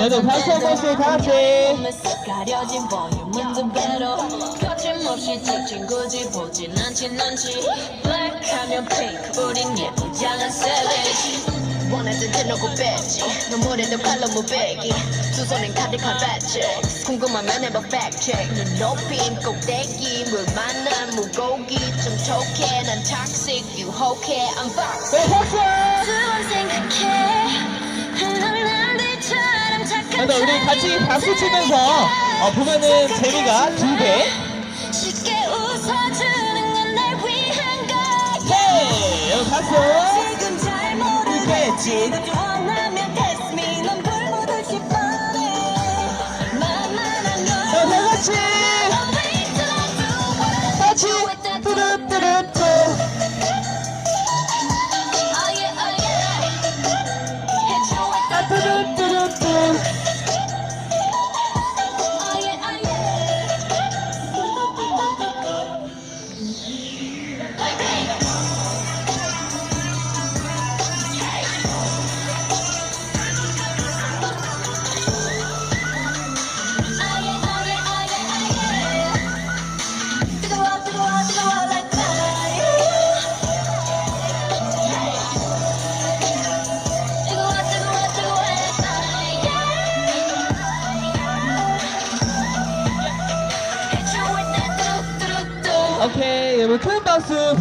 여러분 박수 한 번씩 다 같이. 가려진 두 배로 거침없이 찍힌 굳이 보진 않진 않지 블랙하면 핑크 우린 예쁘장한 savage 원하던 대놓고 뺐지 눈물에도 칼로 무배기 두 손엔 가득한 배치 궁금하면 해봐 check. 눈 높인 꼭대기 물 만난 물고기. 좀 촉해 난 toxic 유혹해 I'm box 그래서 우리 같이 박수 치면서 어, 보면은 재미가 두 배. 걸 네, 여러분 박수. 잘 모르겠 오케이, 여러분 큰 박수.